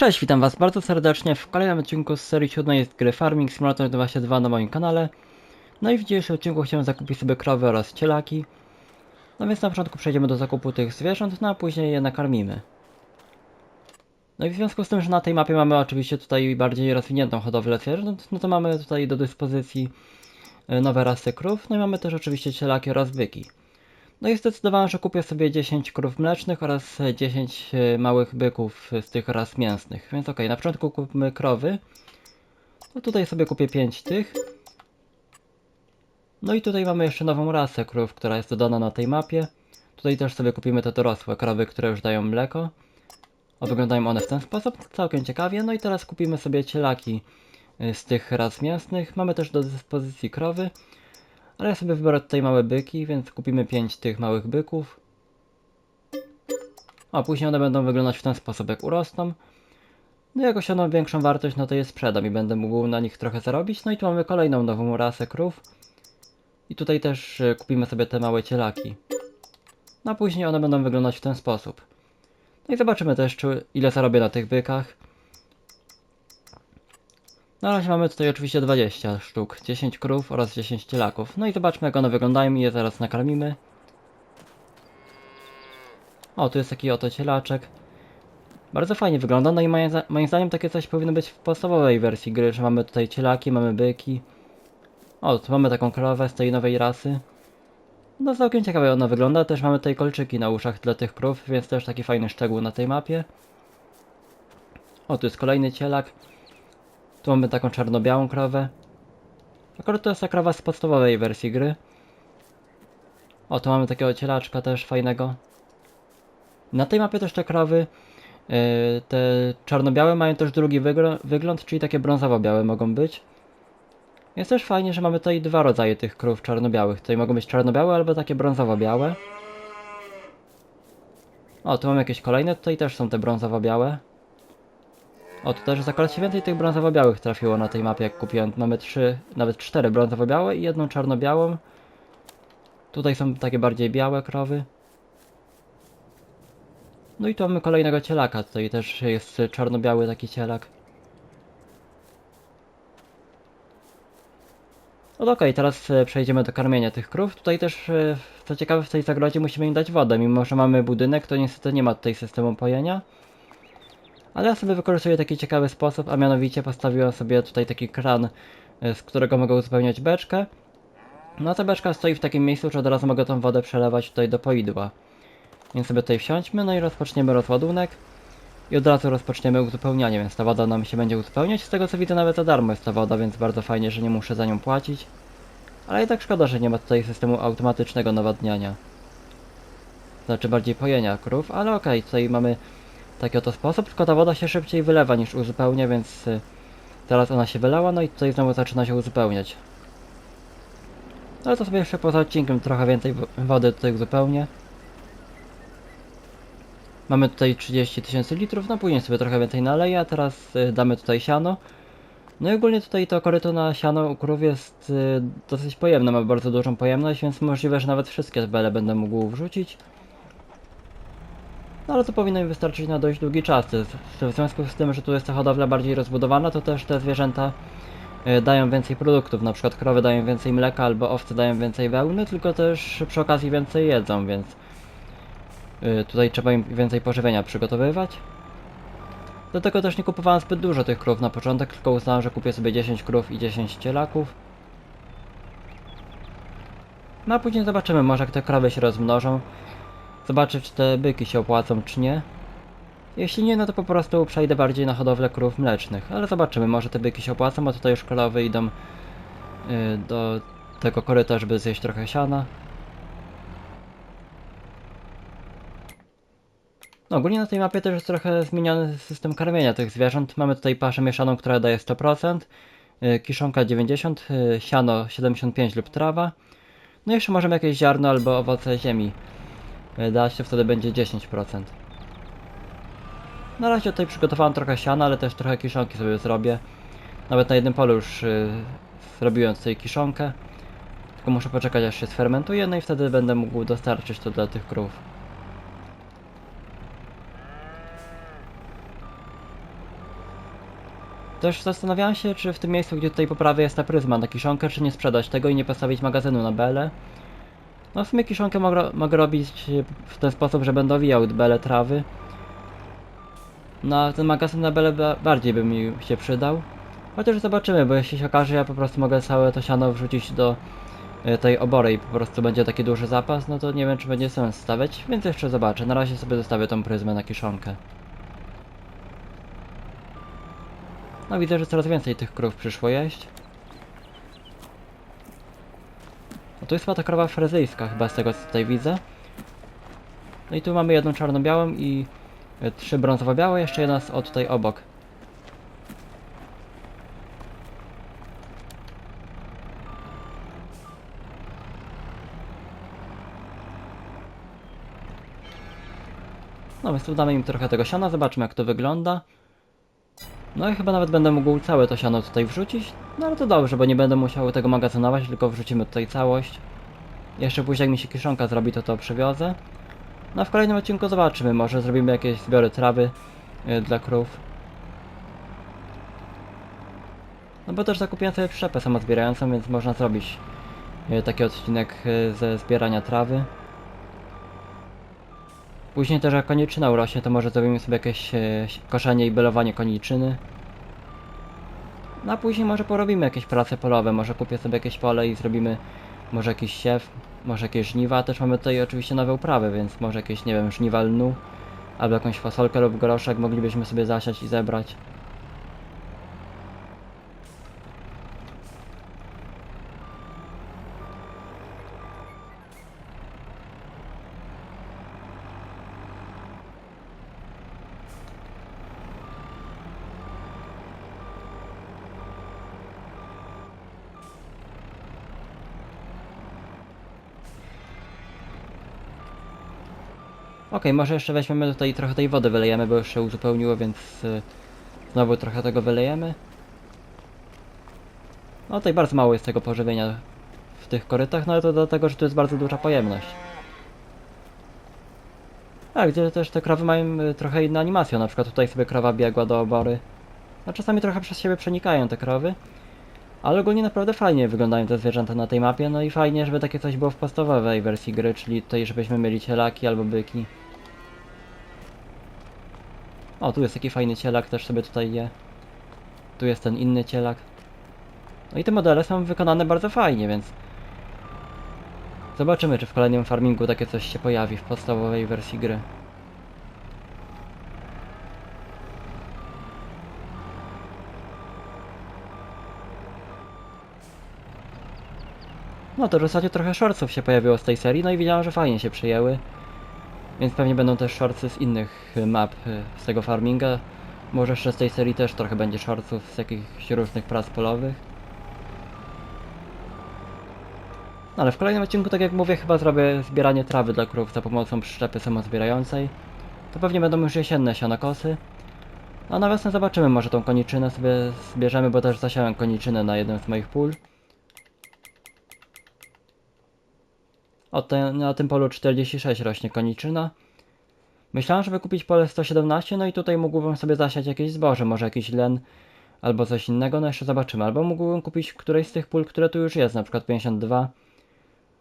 Cześć, witam was bardzo serdecznie w kolejnym odcinku z serii siódmej z gry Farming Simulator 22 na moim kanale. No i w dzisiejszym odcinku chciałem zakupić sobie krowy oraz cielaki. No więc na początku przejdziemy do zakupu tych zwierząt, no a później je nakarmimy. No i w związku z tym, że na tej mapie mamy oczywiście tutaj bardziej rozwiniętą hodowlę zwierząt, no to mamy tutaj do dyspozycji e, nowe rasy krów, no i mamy też oczywiście cielaki oraz byki. No i zdecydowałem, że kupię sobie 10 krów mlecznych oraz 10 e, małych byków z tych ras mięsnych. Więc okej, na początku kupmy krowy. No tutaj sobie kupię 5 tych. No i tutaj mamy jeszcze nową rasę krów, która jest dodana na tej mapie. Tutaj też sobie kupimy te dorosłe krowy, które już dają mleko. O, wyglądają one w ten sposób, całkiem ciekawie. No i teraz kupimy sobie cielaki y, z tych ras mięsnych. Mamy też do dyspozycji krowy. Ale ja sobie wybiorę tutaj małe byki, więc kupimy 5 tych małych byków. A później one będą wyglądać w ten sposób, jak urosną. No jak osiągną większą wartość, no to je sprzedam i będę mógł na nich trochę zarobić. No i tu mamy kolejną nową rasę krów. I tutaj też e, kupimy sobie te małe cielaki. No a później one będą wyglądać w ten sposób. No i zobaczymy też, czy, ile zarobię na tych bykach. Na razie mamy tutaj oczywiście 20 sztuk, 10 krów oraz 10 cielaków. No i zobaczmy jak one wyglądają i je zaraz nakarmimy. O, tu jest taki oto cielaczek. Bardzo fajnie wygląda, no i moim, zdaniem takie coś powinno być w podstawowej wersji gry, że mamy tutaj cielaki, mamy byki. O, tu mamy taką krowę z tej nowej rasy. No całkiem ciekawie ona wygląda, też mamy tutaj kolczyki na uszach dla tych krów, więc też taki fajny szczegół na tej mapie. O, tu jest kolejny cielak. Tu mamy taką czarno-białą krowę. Akurat to jest ta krowa z podstawowej wersji gry. O, tu mamy takiego cielaczka też fajnego. Na tej mapie też te krowy, yy, te czarno-białe mają też drugi wygl- wygląd, czyli takie brązowo-białe mogą być. Jest też fajnie, że mamy tutaj dwa rodzaje tych krów czarno-białych. Tutaj mogą być czarno-białe albo takie brązowo-białe. O, tu mamy jakieś kolejne, tutaj też są te brązowo-białe. O, tu też akurat się więcej tych brązowo-białych trafiło na tej mapie, jak kupiłem. Mamy trzy, nawet cztery brązowo-białe i jedną czarno-białą. Tutaj są takie bardziej białe krowy. No i tu mamy kolejnego cielaka, tutaj też jest czarno-biały taki cielak. No to okej, teraz e, przejdziemy do karmienia tych krów. Tutaj też, e, co ciekawe, w tej zagrodzie musimy im dać wodę. Mimo, że mamy budynek, to niestety nie ma tutaj systemu pojenia. Ale ja sobie wykorzystuję taki ciekawy sposób, a mianowicie postawiłem sobie tutaj taki kran, e, z którego mogę uzupełniać beczkę. No ta beczka stoi w takim miejscu, że od razu mogę tą wodę przelewać tutaj do poidła. Więc sobie tutaj wsiądźmy, no i rozpoczniemy rozładunek. I od razu rozpoczniemy uzupełnianie, więc ta woda nam się będzie uzupełniać. Z tego co widzę nawet za darmo jest ta woda, więc bardzo fajnie, że nie muszę za nią płacić. Ale i tak szkoda, że nie ma tutaj systemu automatycznego nawadniania. Znaczy bardziej pojenia krów, ale okej, tutaj mamy taki oto sposób, tylko ta woda się szybciej wylewa niż uzupełnia, więc y, teraz ona się wylała, no i tutaj znowu zaczyna się uzupełniać. Ale to sobie jeszcze poza odcinkiem trochę więcej wo- wody tutaj uzupełnię. Mamy tutaj 30 tysięcy litrów, no później sobie trochę więcej naleję, a teraz y, damy tutaj siano. No i ogólnie tutaj to koryto na siano u krów jest y, dosyć pojemne, ma bardzo dużą pojemność, więc możliwe, że nawet wszystkie bele będę mógł wrzucić. No ale to powinno mi wystarczyć na dość długi czas. W związku z tym, że tu jest ta hodowla bardziej rozbudowana, to też te zwierzęta y, dają więcej produktów. Na przykład krowy dają więcej mleka albo owce dają więcej wełny, tylko też przy okazji więcej jedzą, więc y, tutaj trzeba im więcej pożywienia przygotowywać. Dlatego też nie kupowałem zbyt dużo tych krów na początek, tylko uznałem, że kupię sobie 10 krów i 10 cielaków. No a później zobaczymy, może jak te krowy się rozmnożą. Zobaczę, czy te byki się opłacą, czy nie. Jeśli nie, no to po prostu przejdę bardziej na hodowlę krów mlecznych. Ale zobaczymy, może te byki się opłacą, a tutaj już krowy idą y, do tego koryta, żeby zjeść trochę siana. No, ogólnie na tej mapie też jest trochę zmieniony system karmienia tych zwierząt. Mamy tutaj paszę mieszaną, która daje 100%, y, kiszonka 90, y, siano 75 lub trawa. No i jeszcze możemy jakieś ziarno albo owoce ziemi y, dać, to wtedy będzie 10%. Na razie tutaj przygotowałem trochę siana, ale też trochę kiszonki sobie zrobię. Nawet na jednym polu już y, zrobiłem kiszonkę. Tylko muszę poczekać aż się sfermentuje, no i wtedy będę mógł dostarczyć to dla tych krów. Też zastanawiałem się, czy w tym miejscu, gdzie tutaj po prawej jest ta pryzma na kiszonkę, czy nie sprzedać tego i nie postawić magazynu na bele. No w sumie kiszonkę mogę, robić w ten sposób, że będę owijał bele trawy. No ten magazyn na bele ba- bardziej by mi się przydał. Chociaż zobaczymy, bo jeśli się okaże, ja po prostu mogę całe to siano wrzucić do e, tej obory i po prostu będzie taki duży zapas, no to nie wiem, czy będzie sens stawiać, więc jeszcze zobaczę. Na razie sobie zostawię tą pryzmę na kiszonkę. No widzę, że coraz więcej tych krów przyszło jeść. No to jest chyba ta krowa frezyjska, chyba z tego co tutaj widzę. No i tu mamy jedną czarno-białą i e, trzy brązowo-białe, jeszcze jedna z o tutaj obok. No więc tu damy im trochę tego siana, zobaczmy jak to wygląda. No i chyba nawet będę mógł całe to siano tutaj wrzucić. No ale to dobrze, bo nie będę musiał tego magazynować, tylko wrzucimy tutaj całość. Jeszcze później jak mi się kiszonka zrobi, to to przywiozę. No a w kolejnym odcinku zobaczymy, może zrobimy jakieś zbiory trawy y, dla krów. No bo też zakupiłem sobie przyczepę samozbierającą, więc można zrobić y, taki odcinek y, ze zbierania trawy. Później też jak koniczyna urośnie, to może zrobimy sobie jakieś e, koszenie i belowanie koniczyny. No a później może porobimy jakieś prace polowe, może kupię sobie jakieś pole i zrobimy może jakiś siew, może jakieś żniwa. Też mamy tutaj oczywiście nowe uprawy, więc może jakieś, nie wiem, żniwa lnu, albo jakąś fasolkę lub groszek moglibyśmy sobie zasiać i zebrać. Okej, może jeszcze weźmiemy tutaj trochę tej wody wylejemy, bo już się uzupełniło, więc y, znowu trochę tego wylejemy. No tutaj bardzo mało jest tego pożywienia w tych korytach, no ale to dlatego, że tu jest bardzo duża pojemność. A gdzie też te krowy mają y, trochę inne animacje, na przykład tutaj sobie krowa biegła do obory. No czasami trochę przez siebie przenikają te krowy. Ale ogólnie naprawdę fajnie wyglądają te zwierzęta na tej mapie, no i fajnie, żeby takie coś było w podstawowej wersji gry, czyli tutaj żebyśmy mieli cielaki albo byki. O, tu jest taki fajny cielak, też sobie tutaj je. Tu jest ten inny cielak. No i te modele są wykonane bardzo fajnie, więc... Zobaczymy, czy w kolejnym farmingu takie coś się pojawi w podstawowej wersji gry. No to w zasadzie trochę shortsów się pojawiło z tej serii, no i widziałem, że fajnie się przyjęły. Więc pewnie będą też shortsy z innych y, map y, z tego farminga. Może jeszcze z tej serii też trochę będzie shortsów z jakichś różnych prac polowych. No, ale w kolejnym odcinku, tak jak mówię, chyba zrobię zbieranie trawy dla krów za pomocą przyczepy samozbierającej. To pewnie będą już jesienne sianokosy. A na wiosnę zobaczymy, może tą koniczynę sobie zbierzemy, bo też zasiałem koniczynę na jednym z moich pól. O, te, na tym polu 46 rośnie koniczyna. Myślałem, żeby kupić pole 117, no i tutaj mógłbym sobie zasiać jakieś zboże, może jakiś len albo coś innego, no jeszcze zobaczymy. Albo mógłbym kupić któreś z tych pól, które tu już jest, na przykład 52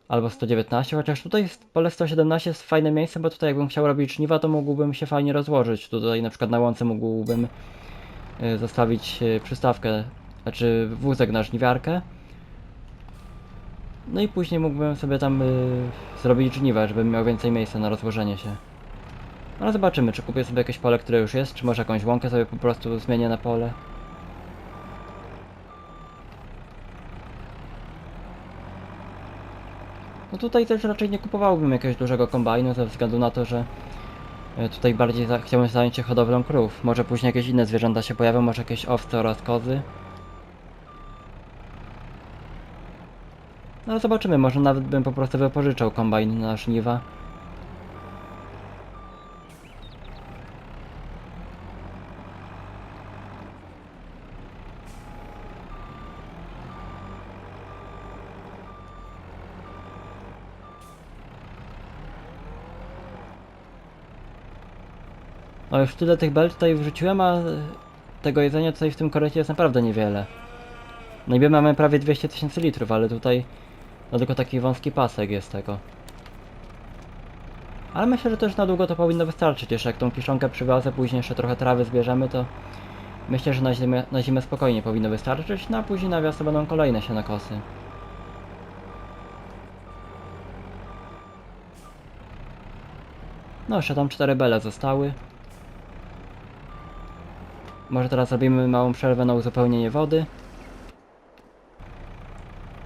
albo 119, chociaż tutaj pole 117 jest fajne miejsce, bo tutaj jakbym chciał robić żniwa, to mógłbym się fajnie rozłożyć. Tutaj na przykład na łące mógłbym y, zostawić y, przystawkę, znaczy wózek na żniwiarkę. No i później mógłbym sobie tam y, zrobić żniwa, żebym miał więcej miejsca na rozłożenie się. No ale zobaczymy, czy kupię sobie jakieś pole, które już jest, czy może jakąś łąkę sobie po prostu zmienię na pole. No tutaj też raczej nie kupowałbym jakiegoś dużego kombajnu ze względu na to, że y, tutaj bardziej za chciałbym zająć się hodowlą krów. Może później jakieś inne zwierzęta się pojawią, może jakieś owce oraz kozy. No zobaczymy, może nawet bym po prostu wypożyczał kombajn na żniwa. No już tyle tych bel tutaj wrzuciłem, a tego jedzenia tutaj w tym korecie jest naprawdę niewiele. No i my mamy prawie 200 tysięcy litrów, ale tutaj no tylko taki wąski pasek jest tego. Ale myślę, że też na długo to powinno wystarczyć. Jeszcze jak tą kiszonkę przywiozę, później jeszcze trochę trawy zbierzemy, to myślę, że na zimę, na zimę spokojnie powinno wystarczyć, no a później na wiosnę będą kolejne sianokosy. No, jeszcze tam cztery bele zostały. Może teraz zrobimy małą przerwę na uzupełnienie wody.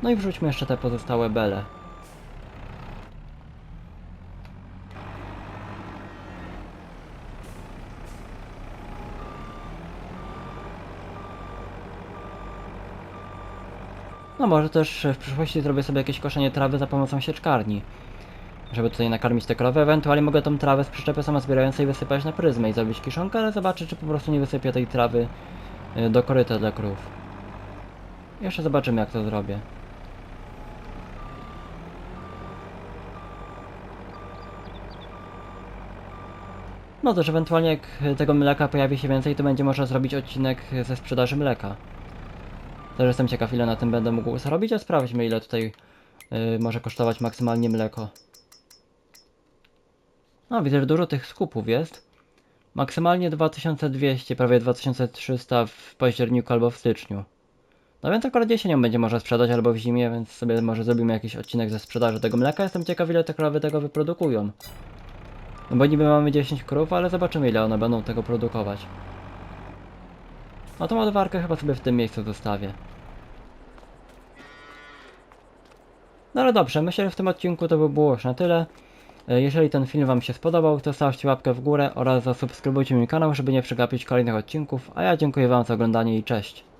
No i wrzućmy jeszcze te pozostałe bele. No może też w przyszłości zrobię sobie jakieś koszenie trawy za pomocą sieczkarni. Żeby tutaj nakarmić te krowy, ewentualnie mogę tą trawę z przyczepy samozbierającej wysypać na pryzmę i zrobić kiszonkę, ale zobaczę czy po prostu nie wysypię tej trawy y, do koryta dla krów. Jeszcze zobaczymy jak to zrobię. No też ewentualnie jak tego mleka pojawi się więcej, to będzie można zrobić odcinek ze sprzedaży mleka. Też jestem ciekaw ile na tym będę mógł zarobić, a sprawdźmy ile tutaj y, może kosztować maksymalnie mleko. No widzę, że dużo tych skupów jest. Maksymalnie 2200, prawie 2300 w październiku albo w styczniu. No więc akurat jesienią będzie można sprzedać albo w zimie, więc sobie może zrobimy jakiś odcinek ze sprzedaży tego mleka. Jestem ciekaw ile te krowy tego wyprodukują. No bo niby mamy 10 krów, ale zobaczymy ile one będą tego produkować. No tą ładowarkę chyba sobie w tym miejscu zostawię. No ale dobrze, myślę, że w tym odcinku to by było już na tyle. E, Jeżeli ten film Wam się spodobał, to stawcie łapkę w górę oraz zasubskrybujcie mój kanał, żeby nie przegapić kolejnych odcinków, a ja dziękuję Wam za oglądanie i cześć.